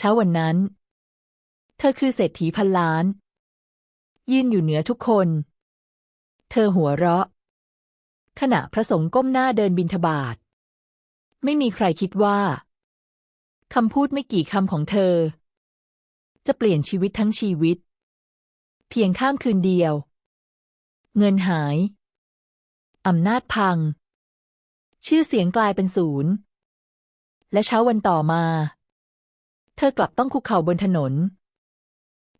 เช้าวันนั้น เธอคือเศรษฐีพันล้าน ยืนอยู่เหนือทุกคน เธอหัวเราะ ขณะพระสงฆ์ก้มหน้าเดินบิณฑบาตไม่มีใครคิดว่าคำพูดไม่กี่คำของเธอ จะเปลี่ยนชีวิตทั้งชีวิต เพียงข้ามคืนเดียว เงินหายอำนาจพัง ชื่อเสียงกลายเป็นศูนย์ และเช้าวันต่อมา เธอกลับต้องคุกเข่าบนถนน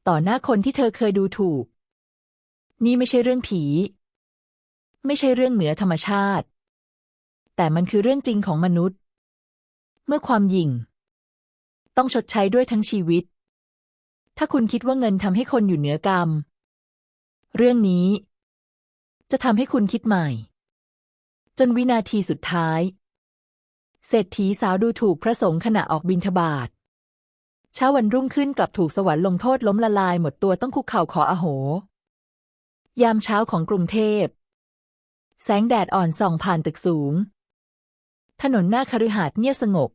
ต่อหน้าคนที่เธอเคยดูถูก นี่ไม่ใช่เรื่องผี ไม่ใช่เรื่องเหนือธรรมชาติ แต่มันคือเรื่องจริงของมนุษย์ เมื่อความหยิ่ง ต้องชดใช้ด้วยทั้งชีวิต ถ้าคุณคิดว่าเงินทำให้คนอยู่เหนือกรรม เรื่องนี้ จะทำให้คุณคิดใหม่ จนวินาทีสุดท้ายเศรษฐีสาวดูถูกพระสงฆ์ขณะออกบิณฑบาต ช้าวันรุ่งขึ้นกลับถูกสวรรค์ลงโทษล้มละลายหมดตัวต้องคุกเข่าขออโห ยามเช้าของกรุงเทพ แสงแดดอ่อนส่องผ่านตึกสูง ถนนหน้าคฤหาสน์เงียบสงบ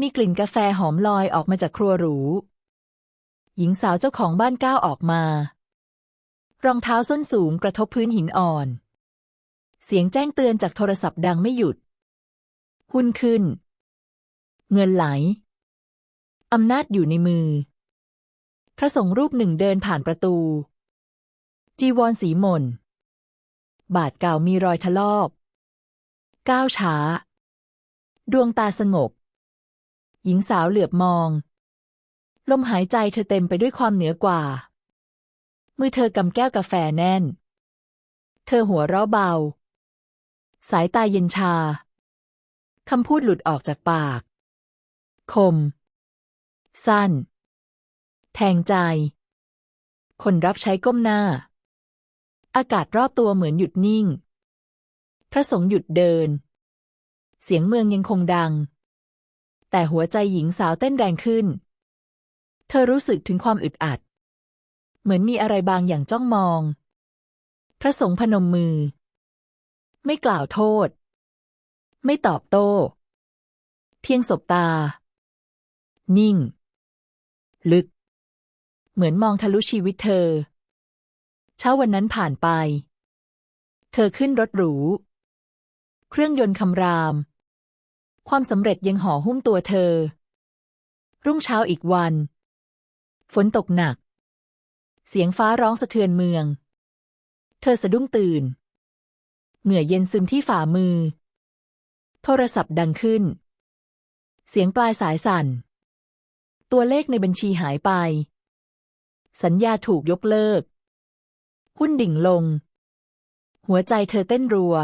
มีกลิ่นกาแฟหอมลอยออกมาจากครัวหรู หญิงสาวเจ้าของบ้านก้าวออกมา รองเท้าส้นสูงกระทบพื้นหินอ่อน เสียงแจ้งเตือนจากโทรศัพท์ดังไม่หยุด หุ้นขึ้น เงินไหล อำนาจอยู่ในมือ พระสงฆ์รูปหนึ่งเดินผ่านประตู จีวรสีหม่น บาทเก่ามีรอยทะลอกก้าวช้า ดวงตาสงบ หญิงสาวเหลือบมอง ลมหายใจเธอเต็มไปด้วยความเหนือกว่า มือเธอกำแก้วกาแฟแน่น เธอหัวเราะเบา สายตาเย็นชา คำพูดหลุดออกจากปาก คม สั้น แทงใจ คนรับใช้ก้มหน้า อากาศรอบตัวเหมือนหยุดนิ่ง พระสงฆ์หยุดเดิน เสียงเมืองยังคงดัง แต่หัวใจหญิงสาวเต้นแรงขึ้น เธอรู้สึกถึงความอึดอัด เหมือนมีอะไรบางอย่างจ้องมอง พระสงฆ์พนมมือ ไม่กล่าวโทษ ไม่ตอบโต้ เพียงสบตา นิ่ง ลึก เหมือนมองทะลุชีวิตเธอ เช้าวันนั้นผ่านไป เธอขึ้นรถหรู เครื่องยนต์คำราม ความสำเร็จยังห่อหุ้มตัวเธอ รุ่งเช้าอีกวัน ฝนตกหนัก เสียงฟ้าร้องสะเทือนเมือง เธอสะดุ้งตื่น เหงื่อเย็นซึมที่ฝ่ามือ โทรศัพท์ดังขึ้น เสียงปลายสายสั่น ตัวเลขในบัญชีหายไป สัญญาถูกยกเลิก หุ้นดิ่งลง หัวใจเธอเต้นรัว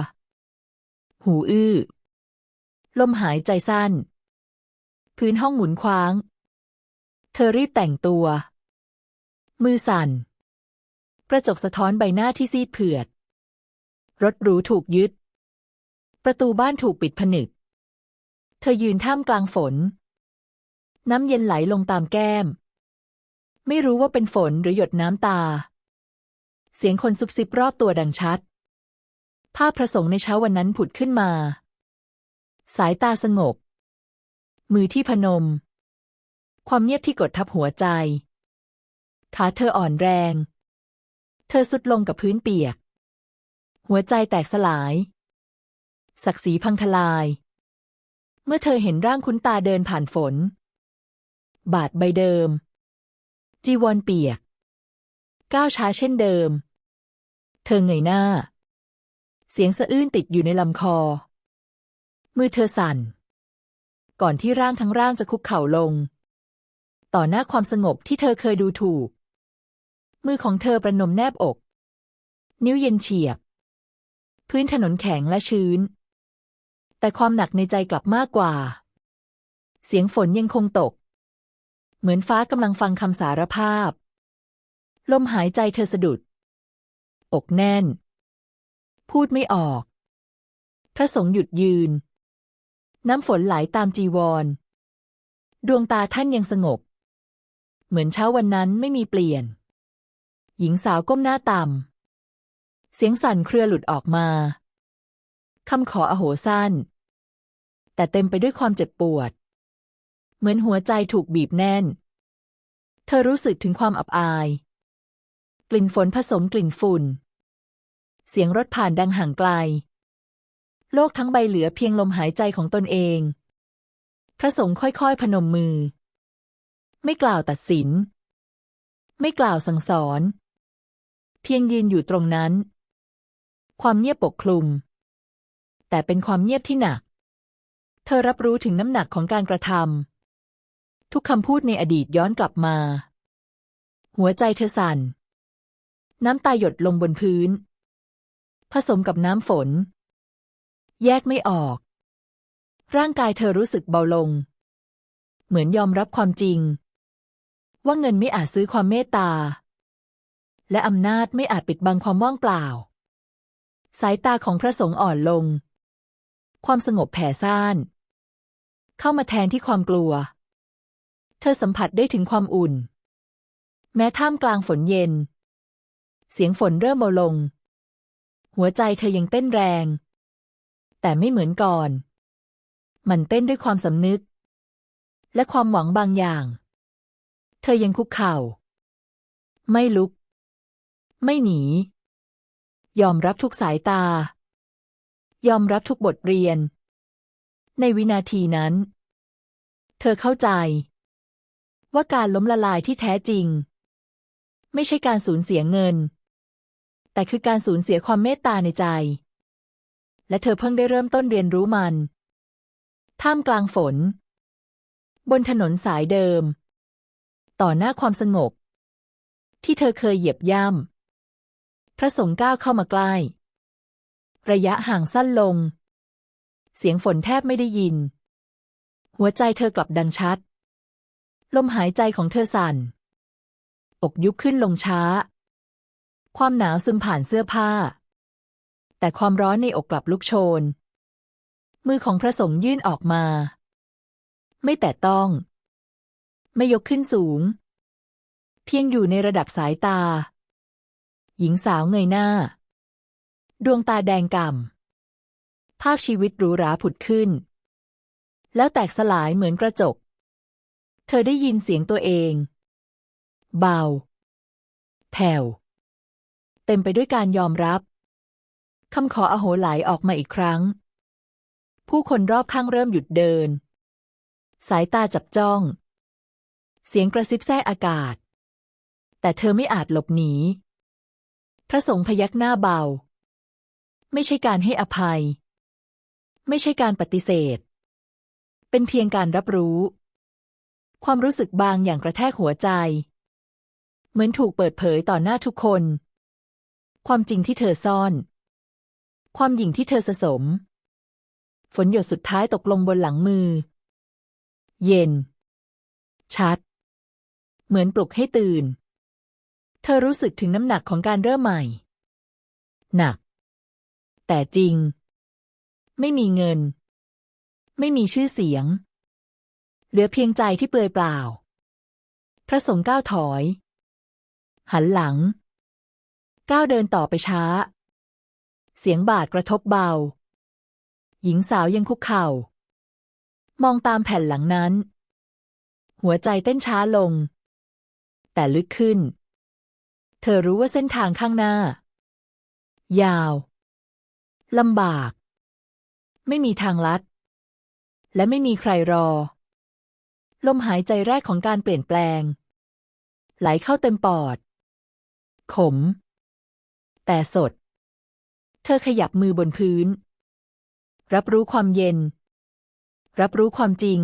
หูอื้อ ลมหายใจสั้น พื้นห้องหมุนคว้าง เธอรีบแต่งตัว มือสั่น กระจกสะท้อนใบหน้าที่ซีดเผือด รถหรูถูกยึด ประตูบ้านถูกปิดผนึก เธอยืนท่ามกลางฝน น้ำเย็นไหลลงตามแก้ม ไม่รู้ว่าเป็นฝนหรือหยดน้ำตา เสียงคนซุบซิบรอบตัวดังชัด ภาพพระสงฆ์ในเช้าวันนั้นผุดขึ้นมา สายตาสงบ มือที่พนม ความเงียบที่กดทับหัวใจ ขาเธออ่อนแรง เธอสุดลงกับพื้นเปียก หัวใจแตกสลาย ศักดิ์ศรีพังทลาย เมื่อเธอเห็นร่างคุ้นตาเดินผ่านฝน บาดใบเดิม จีวรเปียก ก้าวช้าเช่นเดิม เธอเงยหน้า เสียงสะอื้นติดอยู่ในลำคอ มือเธอสั่น ก่อนที่ร่างทั้งร่างจะคุกเข่าลง ต่อหน้าความสงบที่เธอเคยดูถูก มือของเธอประนมแนบอก นิ้วเย็นเฉียบ พื้นถนนแข็งและชื้น แต่ความหนักในใจกลับมากกว่า เสียงฝนยังคงตก เหมือนฟ้ากำลังฟังคำสารภาพ ลมหายใจเธอสะดุด อกแน่น พูดไม่ออก พระสงฆ์หยุดยืน น้ำฝนไหลาตามจีวร ดวงตาท่านยังสงบ เหมือนเช้าวันนั้นไม่มีเปลี่ยน หญิงสาวก้มหน้าต่ำเสียงสั่นเครือหลุดออกมาคำขออโหสั้น แต่เต็มไปด้วยความเจ็บปวด มมือนหัวใจถูกบีบแน่น เธอรู้สึกถึงความอับอาย กลิ่นฝนผสมกลิ่นฝุ่น เสียงรถผ่านดังห่างไกล โลกทั้งใบเหลือเพียงลมหายใจของตนเอง พระสงฆ์ค่อยๆ พนมมือ ไม่กล่าวตัดสิน ไม่กล่าวสั่งสอน เพียงยืนอยู่ตรงนั้น ความเงียบปกคลุม แต่เป็นความเงียบที่หนักเธอรับรู้ถึงน้ำหนักของการกระทำ ทุกคำพูดในอดีตย้อนกลับมา หัวใจเธอสั่น น้ำตาหยดลงบนพื้น ผสมกับน้ำฝน แยกไม่ออก ร่างกายเธอรู้สึกเบาลง เหมือนยอมรับความจริง ว่าเงินไม่อาจซื้อความเมตตา และอำนาจไม่อาจปิดบังความว่างเปล่า สายตาของพระสงฆ์อ่อนลง ความสงบแผ่ซ่าน เข้ามาแทนที่ความกลัว ธอสัมผัสได้ถึงความอุ่น แม้ท่ามกลางฝนเย็น เสียงฝนเริ่มเบาลง หัวใจเธอยังเต้นแรง แต่ไม่เหมือนก่อน มันเต้นด้วยความสำนึก และความหวังบางอย่าง เธอยังคุกเข่า ไม่ลุก ไม่หนี ยอมรับทุกสายตา ยอมรับทุกบทเรียน ในวินาทีนั้น เธอเข้าใจ ว่าการล้มละลายที่แท้จริง ไม่ใช่การสูญเสียเงิน แต่คือการสูญเสียความเมตตาในใจ และเธอเพิ่งได้เริ่มต้นเรียนรู้มัน ท่ามกลางฝน บนถนนสายเดิม ต่อหน้าความสงบ ที่เธอเคยเหยียบย่ำพระสงฆ์ก้าวเข้ามาใกล้ ระยะห่างสั้นลง เสียงฝนแทบไม่ได้ยินหัวใจเธอกลับดังชัด ลมหายใจของเธอสั่น อกยุบขึ้นลงช้า ความหนาวซึมผ่านเสื้อผ้า แต่ความร้อนในอกกลับลุกโชน มือของพระสงฆ์ยื่นออกมา ไม่แตะต้อง ไม่ยกขึ้นสูง เพียงอยู่ในระดับสายตา หญิงสาวเงยหน้า ดวงตาแดงก่ำภาพชีวิตหรูหราผุดขึ้น แล้วแตกสลายเหมือนกระจก เธอได้ยินเสียงตัวเอง เบา แผ่ว เต็มไปด้วยการยอมรับคำขออโหไหลออกมาอีกครั้ง ผู้คนรอบข้างเริ่มหยุดเดิน สายตาจับจ้อง เสียงกระซิบแทรกอากาศ แต่เธอไม่อาจหลบหนี พระสงฆ์พยักหน้าเบา ไม่ใช่การให้อภัย ไม่ใช่การปฏิเสธ เป็นเพียงการรับรู้ ความรู้สึกบางอย่างกระแทกหัวใจ เหมือนถูกเปิดเผยต่อหน้าทุกคน ความจริงที่เธอซ่อน ความหยิ่งที่เธอสะสม ฝนหยดสุดท้ายตกลงบนหลังมือ เย็น ชัด เหมือนปลุกให้ตื่น เธอรู้สึกถึงน้ำหนักของการเริ่มใหม่ หนัก แต่จริง ไม่มีเงิน ไม่มีชื่อเสียง เหลือเพียงใจที่เปลือยเปล่า พระสงฆ์ก้าวถอย หันหลัง ก้าวเดินต่อไปช้า เสียงบาดกระทบเบา หญิงสาวยังคุกเข่า มองตามแผ่นหลังนั้น หัวใจเต้นช้าลง แต่ลึกขึ้น เธอรู้ว่าเส้นทางข้างหน้า ยาวลำบาก ไม่มีทางลัด และไม่มีใครรอ ลมหายใจแรกของการเปลี่ยนแปลง ไหลเข้าเต็มปอด ขม แต่สด เธอขยับมือบนพื้น รับรู้ความเย็น รับรู้ความจริง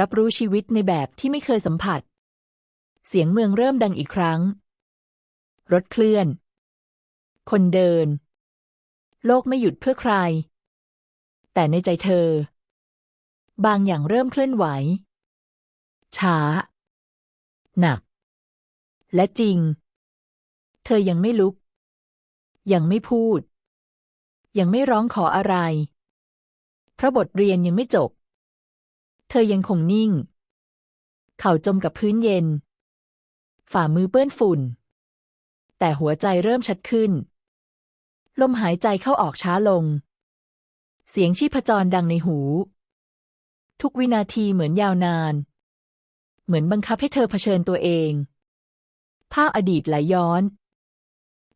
รับรู้ชีวิตในแบบที่ไม่เคยสัมผัส เสียงเมืองเริ่มดังอีกครั้ง รถเคลื่อน คนเดิน โลกไม่หยุดเพื่อใคร แต่ในใจเธอ บางอย่างเริ่มเคลื่อนไหว ช้า หนัก และจริง เธอยังไม่ลุก ยังไม่พูด ยังไม่ร้องขออะไร เพราะบทเรียนยังไม่จบ เธอยังคงนิ่ง เข่าจมกับพื้นเย็น ฝ่ามือเปื้อนฝุ่น แต่หัวใจเริ่มชัดขึ้น ลมหายใจเข้าออกช้าลง เสียงชีพจรดังในหู ทุกวินาทีเหมือนยาวนาน เหมือนบังคับให้เธอเผชิญตัวเอง ภาพอดีตไหลย้อน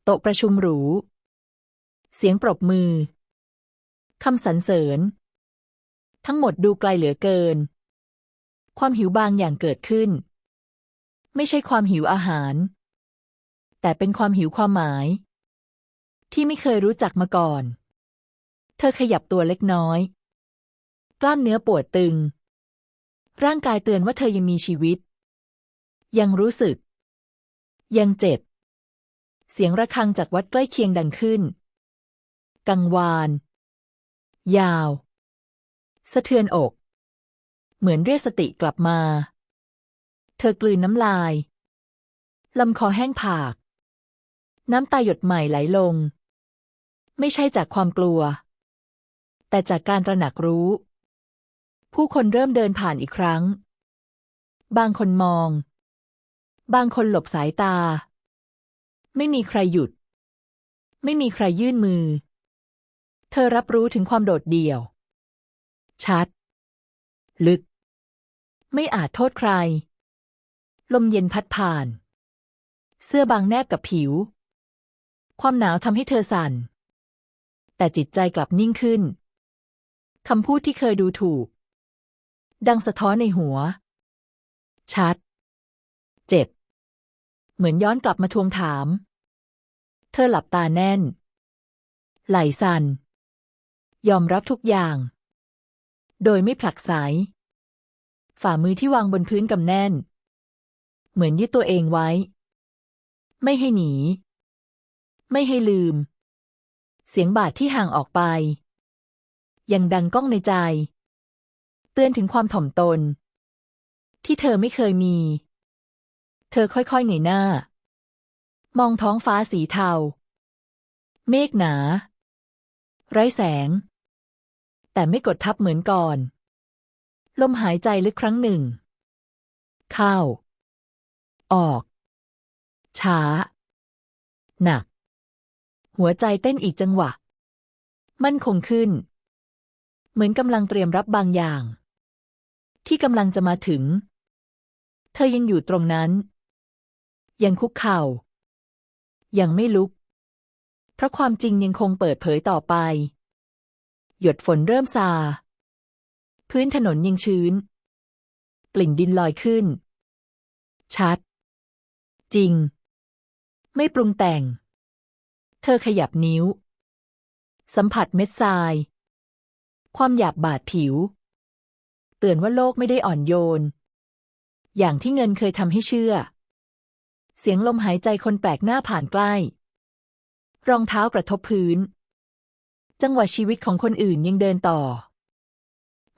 โต๊ะประชุมหรู เสียงปรบมือ คำสรรเสริญ ทั้งหมดดูไกลเหลือเกิน ความหิวบางอย่างเกิดขึ้น ไม่ใช่ความหิวอาหาร แต่เป็นความหิวความหมาย ที่ไม่เคยรู้จักมาก่อน เธอขยับตัวเล็กน้อย กล้ามเนื้อปวดตึง ร่างกายเตือนว่าเธอยังมีชีวิต ยังรู้สึก ยังเจ็บ เสียงระฆังจากวัดใกล้เคียงดังขึ้น กังวาน ยาว สะเทือนอก เหมือนเรียกสติกลับมา เธอกลืนน้ำลาย ลำคอแห้งผาก น้ำตาหยดใหม่ไหลลง ไม่ใช่จากความกลัวแต่จากการตระหนักรู้ ผู้คนเริ่มเดินผ่านอีกครั้ง บางคนมอง บางคนหลบสายตา ไม่มีใครหยุด ไม่มีใครยื่นมือ เธอรับรู้ถึงความโดดเดี่ยว ชัด ลึก ไม่อาจโทษใคร ลมเย็นพัดผ่าน เสื้อบางแนบกับผิว ความหนาวทำให้เธอสั่น แต่จิตใจกลับนิ่งขึ้นคำพูดที่เคยดูถูก ดังสะท้อนในหัว ชัด เจ็บ เหมือนย้อนกลับมาทวงถาม เธอหลับตาแน่น ไหลสั่น ยอมรับทุกอย่าง โดยไม่ผลักไสฝ่ามือที่วางบนพื้นกำแน่น เหมือนยึดตัวเองไว้ ไม่ให้หนี ไม่ให้ลืม เสียงบาดที่ห่างออกไป ยังดังก้องในใจ ตือนถึงความถ่อมตน ที่เธอไม่เคยมี เธอค่อยๆเหนื่อยหน้า มองท้องฟ้าสีเทา เมฆหนา ไร้แสง แต่ไม่กดทับเหมือนก่อน ลมหายใจลึกครั้งหนึ่ง เข้า ออก ช้า หนัก หัวใจเต้นอีกจังหวะ มั่นคงขึ้น เหมือนกำลังเตรียมรับบางอย่าง ที่กำลังจะมาถึง เธอยังอยู่ตรงนั้น ยังคุกเข่า ยังไม่ลุก เพราะความจริงยังคงเปิดเผยต่อไป หยดฝนเริ่มซา พื้นถนนยังชื้น กลิ่นดินลอยขึ้น ชัด จริง ไม่ปรุงแต่ง เธอขยับนิ้ว สัมผัสเม็ดทราย ความหยาบบาดผิว เตือนว่าโลกไม่ได้อ่อนโยน อย่างที่เงินเคยทำให้เชื่อ เสียงลมหายใจคนแปลกหน้าผ่านใกล้ รองเท้ากระทบพื้น จังหวะชีวิตของคนอื่นยังเดินต่อ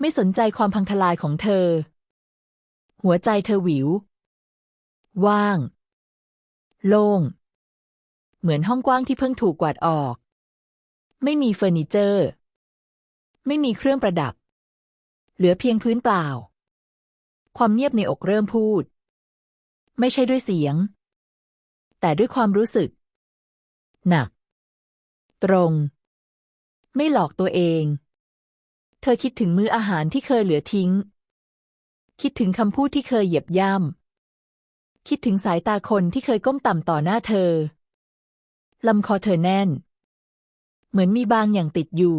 ไม่สนใจความพังทลายของเธอ หัวใจเธอหวิว ว่าง โล่ง เหมือนห้องกว้างที่เพิ่งถูกกวาดออก ไม่มีเฟอร์นิเจอร์ ไม่มีเครื่องประดับ เหลือเพียงพื้นเปล่า ความเงียบในอกเริ่มพูด ไม่ใช่ด้วยเสียง แต่ด้วยความรู้สึก หนัก ตรง ไม่หลอกตัวเอง เธอคิดถึงมื้ออาหารที่เคยเหลือทิ้ง คิดถึงคำพูดที่เคยเหยียบย่ำคิดถึงสายตาคนที่เคยก้มต่ำต่อหน้าเธอลำคอเธอแน่น เหมือนมีบางอย่างติดอยู่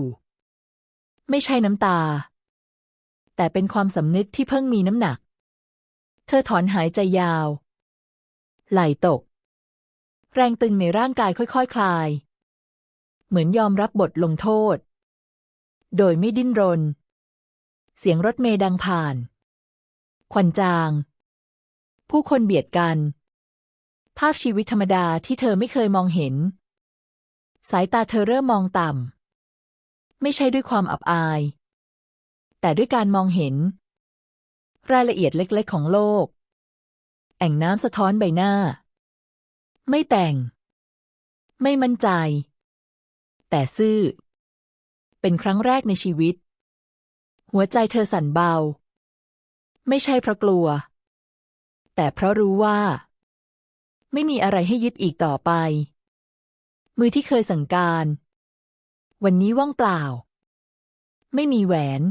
ไม่ใช่น้ำตา แต่เป็นความสำนึกที่เพิ่งมีน้ำหนัก เธอถอนหายใจยาว ไหลตก แรงตึงในร่างกายค่อยๆคคลาย เหมือนยอมรับบทลงโทษ โดยไม่ดิ้นรน เสียงรถเมล์ดังผ่าน ควันจาง ผู้คนเบียดกัน ภาพชีวิตธรรมดาที่เธอไม่เคยมองเห็น สายตาเธอเริ่มมองต่ำไม่ใช่ด้วยความอับอาย แต่ด้วยการมองเห็น รายละเอียดเล็กๆ ของโลก แอ่งน้ำสะท้อนใบหน้า ไม่แต่ง ไม่มั่นใจ แต่ซื่อ เป็นครั้งแรกในชีวิต หัวใจเธอสั่นเบา ไม่ใช่เพราะกลัว แต่เพราะรู้ว่า ไม่มีอะไรให้ยึดอีกต่อไป มือที่เคยสั่งการ วันนี้ว่างเปล่าไม่มีแหวน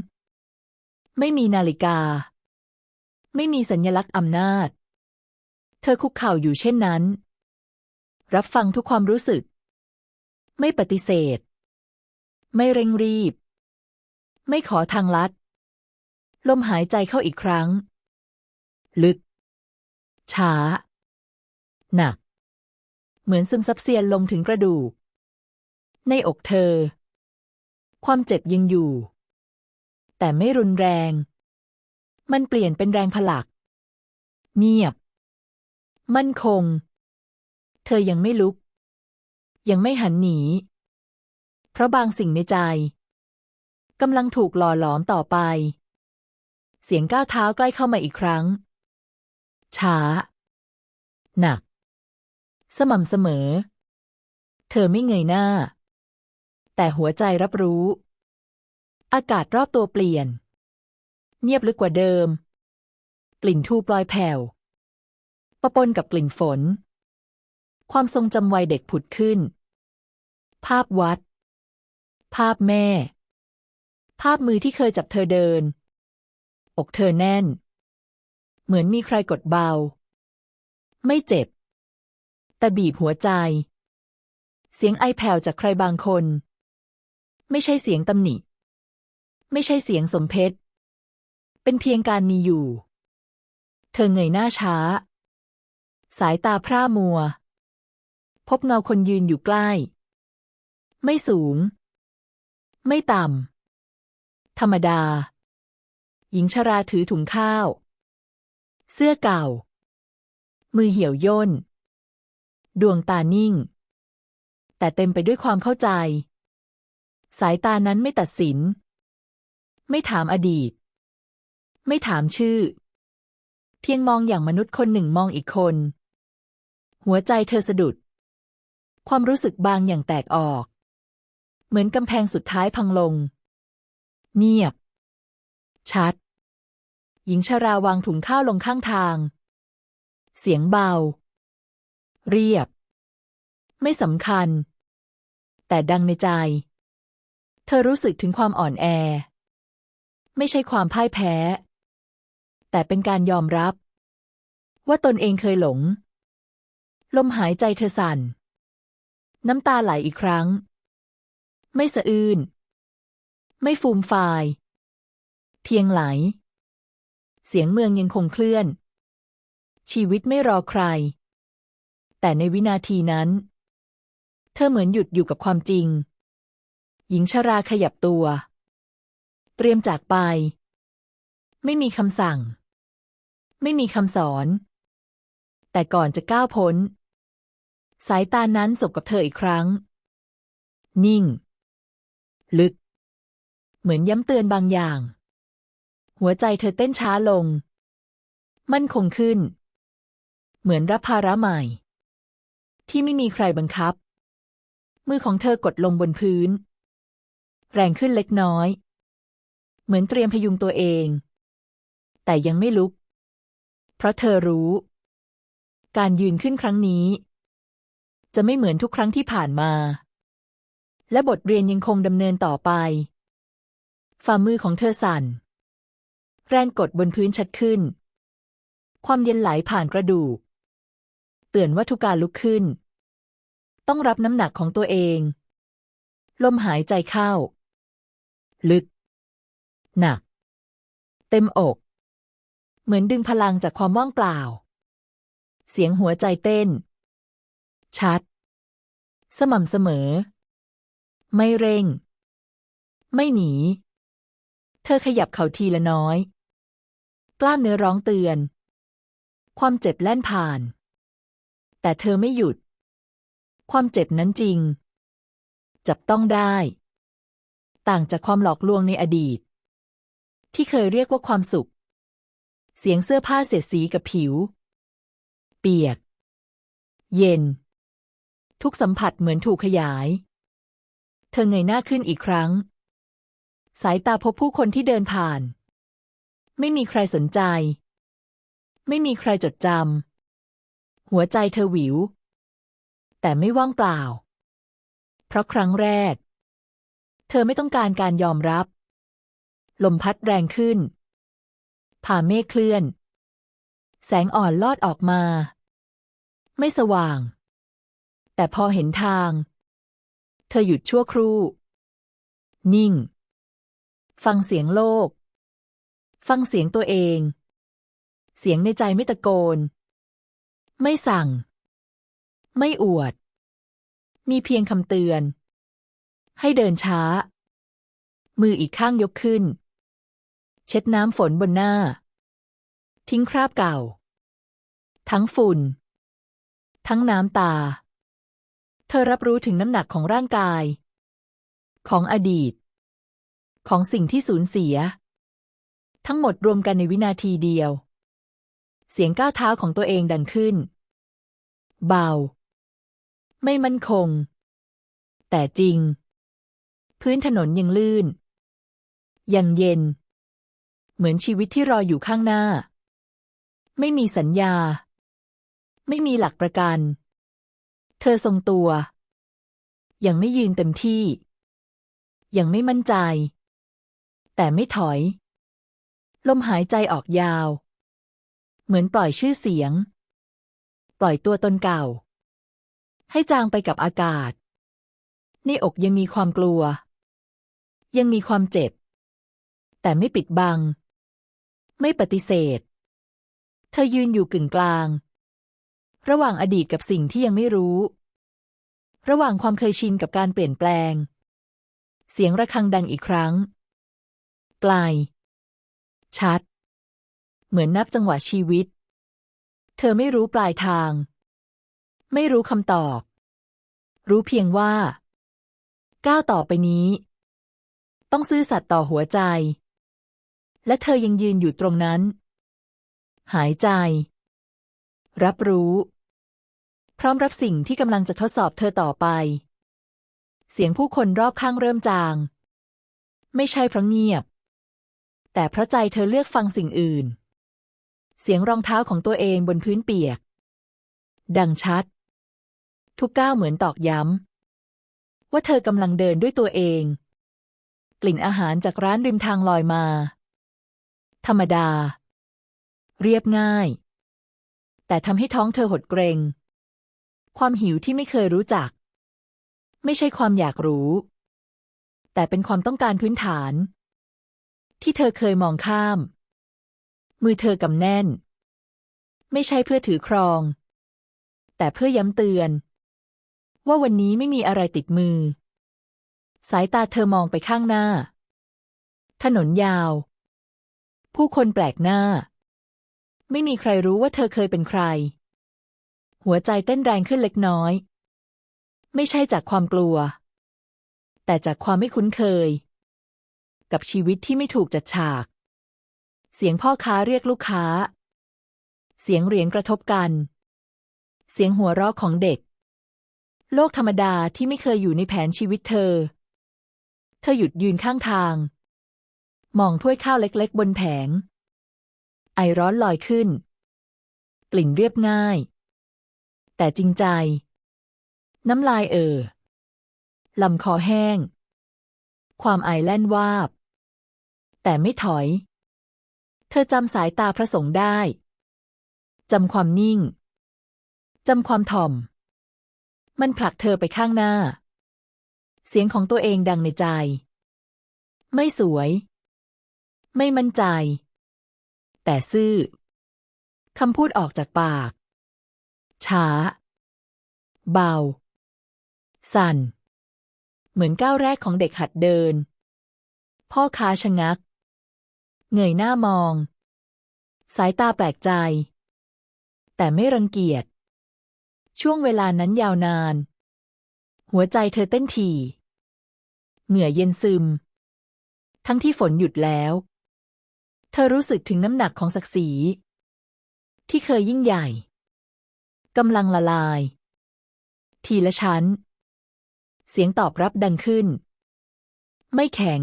ไม่มีนาฬิกา ไม่มีสัญลักษณ์อำนาจ เธอคุกเข่าอยู่เช่นนั้น รับฟังทุกความรู้สึก ไม่ปฏิเสธ ไม่เร่งรีบ ไม่ขอทางลัด ลมหายใจเข้าอีกครั้ง ลึก ช้า หนัก เหมือนซึมซับเซียนลงถึงกระดูก ในอกเธอ ความเจ็บยังอยู่ แต่ไม่รุนแรง มันเปลี่ยนเป็นแรงผลัก เงียบ มั่นคง เธอยังไม่ลุก ยังไม่หันหนี เพราะบางสิ่งในใจกำลังถูกหล่อหลอมต่อไป เสียงก้าวเท้าใกล้เข้ามาอีกครั้ง ช้า หนัก สม่ำเสมอ เธอไม่เงยหน้า แต่หัวใจรับรู้ อากาศรอบตัวเปลี่ยน เงียบลึกกว่าเดิม กลิ่นทูปลอยแผ่วปะปนกับกลิ่นฝน ความทรงจำวัยเด็กผุดขึ้น ภาพวัด ภาพแม่ ภาพมือที่เคยจับเธอเดิน อกเธอแน่น เหมือนมีใครกดเบา ไม่เจ็บ แต่บีบหัวใจ เสียงไอแผ่วจากใครบางคน ไม่ใช่เสียงตำหนิ ไม่ใช่เสียงสมเพชเป็นเพียงการมีอยู่ เธอเงยหน้าช้า สายตาพร่ามัว พบเงาคนยืนอยู่ใกล้ ไม่สูง ไม่ต่ำ ธรรมดา หญิงชราถือถุงข้าว เสื้อเก่า มือเหี่ยวย่น ดวงตานิ่ง แต่เต็มไปด้วยความเข้าใจ สายตานั้นไม่ตัดสิน ไม่ถามอดีต ไม่ถามชื่อ เพียงมองอย่างมนุษย์คนหนึ่งมองอีกคน หัวใจเธอสะดุด ความรู้สึกบางอย่างแตกออก เหมือนกำแพงสุดท้ายพังลง เงียบ ชัด หญิงชราวางถุงข้าวลงข้างทาง เสียงเบา เรียบ ไม่สำคัญ แต่ดังในใจ เธอรู้สึกถึงความอ่อนแอ ไม่ใช่ความพ่ายแพ้ แต่เป็นการยอมรับ ว่าตนเองเคยหลง ลมหายใจเธอสั่น น้ำตาไหลอีกครั้ง ไม่สะอื้น ไม่ฟูมฟาย เพียงไหล เสียงเมืองยังคงเคลื่อน ชีวิตไม่รอใคร แต่ในวินาทีนั้น เธอเหมือนหยุดอยู่กับความจริง หญิงชราขยับตัว เตรียมจากไป ไม่มีคำสั่ง ไม่มีคำสอน แต่ก่อนจะก้าวพ้น สายตานั้นสบกับเธออีกครั้ง นิ่ง ลึก เหมือนย้ำเตือนบางอย่าง หัวใจเธอเต้นช้าลง มั่นคงขึ้น เหมือนรับภาระใหม่ ที่ไม่มีใครบังคับ มือของเธอกดลงบนพื้น แรงขึ้นเล็กน้อย เหมือนเตรียมพยุงตัวเอง แต่ยังไม่ลุก เพราะเธอรู้ การยืนขึ้นครั้งนี้ จะไม่เหมือนทุกครั้งที่ผ่านมา และบทเรียนยังคงดำเนินต่อไป ฝ่ามือของเธอสั่น แรงกดบนพื้นชัดขึ้น ความเย็นไหลผ่านกระดูก เตือนว่าทุกการลุกขึ้น ต้องรับน้ำหนักของตัวเอง ลมหายใจเข้า ลึก หนัก เต็มอก เหมือนดึงพลังจากความว่างเปล่า เสียงหัวใจเต้น ชัด สม่ำเสมอ ไม่เร่ง ไม่หนี เธอขยับเข่าทีละน้อย กล้ามเนื้อร้องเตือน ความเจ็บแล่นผ่าน แต่เธอไม่หยุด ความเจ็บนั้นจริง จับต้องได้ ต่างจากความหลอกลวงในอดีต ที่เคยเรียกว่าความสุข เสียงเสื้อผ้าเสียดสีกับผิว เปียก เย็น ทุกสัมผัสเหมือนถูกขยาย เธอเงยหน้าขึ้นอีกครั้ง สายตาพบผู้คนที่เดินผ่าน ไม่มีใครสนใจ ไม่มีใครจดจำหัวใจเธอหวิว แต่ไม่ว่างเปล่า เพราะครั้งแรก เธอไม่ต้องการการยอมรับ ลมพัดแรงขึ้น ผ่าเมฆเคลื่อน แสงอ่อนลอดออกมา ไม่สว่าง แต่พอเห็นทาง เธอหยุดชั่วครู่ นิ่ง ฟังเสียงโลก ฟังเสียงตัวเอง เสียงในใจไม่ตะโกน ไม่สั่ง ไม่อวด มีเพียงคำเตือน ให้เดินช้ามืออีกข้างยกขึ้น เช็ดน้ำฝนบนหน้า ทิ้งคราบเก่า ทั้งฝุ่น ทั้งน้ำตา เธอรับรู้ถึงน้ำหนักของร่างกาย ของอดีต ของสิ่งที่สูญเสีย ทั้งหมดรวมกันในวินาทีเดียว เสียงก้าวเท้าของตัวเองดังขึ้น เบา ไม่มั่นคง แต่จริง พื้นถนนยังลื่น ยังเย็น เหมือนชีวิตที่รออยู่ข้างหน้า ไม่มีสัญญา ไม่มีหลักประกัน เธอทรงตัว ยังไม่ยืนเต็มที่ ยังไม่มั่นใจ แต่ไม่ถอย ลมหายใจออกยาว เหมือนปล่อยชื่อเสียง ปล่อยตัวตนเก่า ให้จางไปกับอากาศ ในอกยังมีความกลัว ยังมีความเจ็บแต่ไม่ปิดบัง ไม่ปฏิเสธ เธอยืนอยู่กึ่งกลาง ระหว่างอดีตกับสิ่งที่ยังไม่รู้ ระหว่างความเคยชินกับการเปลี่ยนแปลง เสียงระฆังดังอีกครั้ง ไกล ชัด เหมือนนับจังหวะชีวิต เธอไม่รู้ปลายทาง ไม่รู้คำตอบ รู้เพียงว่า ก้าวต่อไปนี้ ต้องซื่อสัตย์ต่อหัวใจ และเธอยังยืนอยู่ตรงนั้น หายใจ รับรู้ พร้อมรับสิ่งที่กำลังจะทดสอบเธอต่อไป เสียงผู้คนรอบข้างเริ่มจาง ไม่ใช่เพราะเงียบ แต่เพราะใจเธอเลือกฟังสิ่งอื่น เสียงรองเท้าของตัวเองบนพื้นเปียก ดังชัด ทุกก้าวเหมือนตอกย้ำ ว่าเธอกำลังเดินด้วยตัวเองกลิ่นอาหารจากร้านริมทางลอยมา ธรรมดา เรียบง่าย แต่ทำให้ท้องเธอหดเกรงความหิวที่ไม่เคยรู้จัก ไม่ใช่ความอยากรู้ แต่เป็นความต้องการพื้นฐาน ที่เธอเคยมองข้าม มือเธอกำแน่น ไม่ใช่เพื่อถือครอง แต่เพื่อย้ำเตือน ว่าวันนี้ไม่มีอะไรติดมือ สายตาเธอมองไปข้างหน้า ถนนยาว ผู้คนแปลกหน้า ไม่มีใครรู้ว่าเธอเคยเป็นใคร หัวใจเต้นแรงขึ้นเล็กน้อย ไม่ใช่จากความกลัว แต่จากความไม่คุ้นเคย กับชีวิตที่ไม่ถูกจัดฉาก เสียงพ่อค้าเรียกลูกค้า เสียงเหรียญกระทบกัน เสียงหัวเราะของเด็ก โลกธรรมดาที่ไม่เคยอยู่ในแผนชีวิตเธอ เธอหยุดยืนข้างทาง มองถ้วยข้าวเล็กๆ บนแผง ไอร้อนลอยขึ้น กลิ่นเรียบง่าย แต่จริงใจ น้ำลายเอ่อลำคอแห้ง ความไอแล่นวาบ แต่ไม่ถอย เธอจำสายตาพระสงฆ์ได้ จำความนิ่ง จำความถ่อม มันผลักเธอไปข้างหน้า เสียงของตัวเองดังในใจ ไม่สวย ไม่มั่นใจ แต่ซื่อคำพูดออกจากปาก ช้า เบา สั่น เหมือนก้าวแรกของเด็กหัดเดิน พ่อค้าชะงัก เงยหน้ามอง สายตาแปลกใจ แต่ไม่รังเกียจ ช่วงเวลานั้นยาวนาน หัวใจเธอเต้นถี่เหงื่อเย็นซึม ทั้งที่ฝนหยุดแล้ว เธอรู้สึกถึงน้ำหนักของศักดิ์ศรี ที่เคยยิ่งใหญ่กำลังละลาย ทีละชั้น เสียงตอบรับดังขึ้น ไม่แข็ง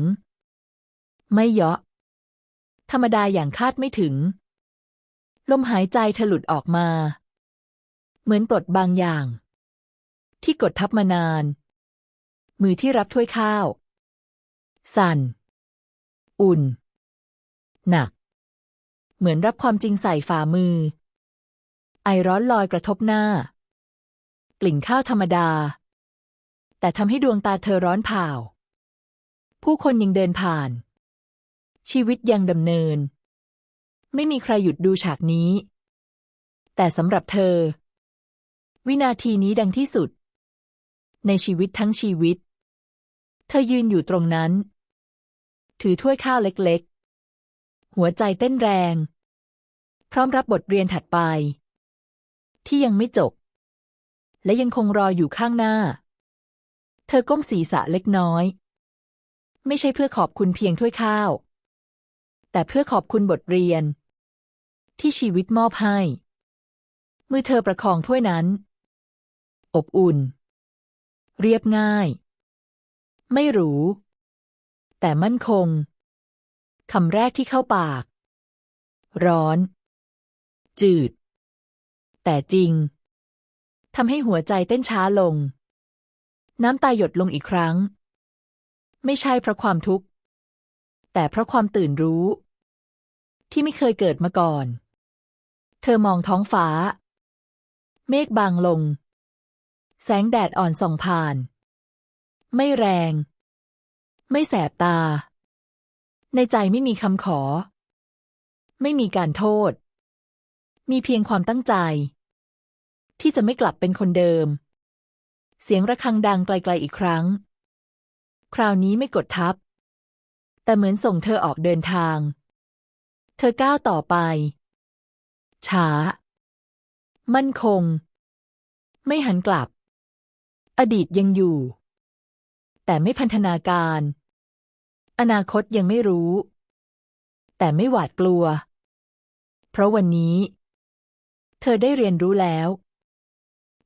ไม่เยาะ ธรรมดาอย่างคาดไม่ถึง ลมหายใจเธอหลุดออกมา เหมือนปลดบางอย่าง ที่กดทับมานาน มือที่รับถ้วยข้าว สั่น อุ่น หนัก เหมือนรับความจริงใส่ฝ่ามือ ไอร้อนลอยกระทบหน้า กลิ่นข้าวธรรมดา แต่ทำให้ดวงตาเธอร้อนเผาผู้คนยังเดินผ่าน ชีวิตยังดำเนิน ไม่มีใครหยุดดูฉากนี้ แต่สำหรับเธอ วินาทีนี้ดังที่สุด ในชีวิตทั้งชีวิต เธอยืนอยู่ตรงนั้น ถือถ้วยข้าวเล็กๆ หัวใจเต้นแรง พร้อมรับบทเรียนถัดไป ที่ยังไม่จบ และยังคงรออยู่ข้างหน้า เธอก้มศีรษะเล็กน้อย ไม่ใช่เพื่อขอบคุณเพียงถ้วยข้าว แต่เพื่อขอบคุณบทเรียน ที่ชีวิตมอบให้ มือเธอประคองถ้วยนั้น อบอุ่น เรียบง่าย ไม่หรูแต่มั่นคง คำแรกที่เข้าปาก ร้อน จืด แต่จริงทำให้หัวใจเต้นช้าลง น้ำตาหยดลงอีกครั้ง ไม่ใช่เพราะความทุกข์ แต่เพราะความตื่นรู้ ที่ไม่เคยเกิดมาก่อน เธอมองท้องฟ้า เมฆบางลง แสงแดดอ่อนส่องผ่าน ไม่แรง ไม่แสบตา ในใจไม่มีคำขอ ไม่มีการโทษ มีเพียงความตั้งใจ ที่จะไม่กลับเป็นคนเดิม เสียงระฆังดังไกลๆอีกครั้ง คราวนี้ไม่กดทับ แต่เหมือนส่งเธอออกเดินทาง เธอก้าวต่อไป ช้า มั่นคง ไม่หันกลับ อดีตยังอยู่ แต่ไม่พันธนาการ อนาคตยังไม่รู้ แต่ไม่หวาดกลัว เพราะวันนี้ เธอได้เรียนรู้แล้ว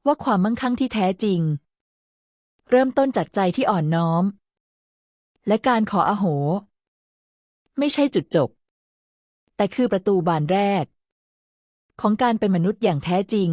ว่าความมั่งคั่งที่แท้จริง เริ่มต้นจากใจที่อ่อนน้อม และการขออโห ไม่ใช่จุดจบ แต่คือประตูบานแรก ของการเป็นมนุษย์อย่างแท้จริง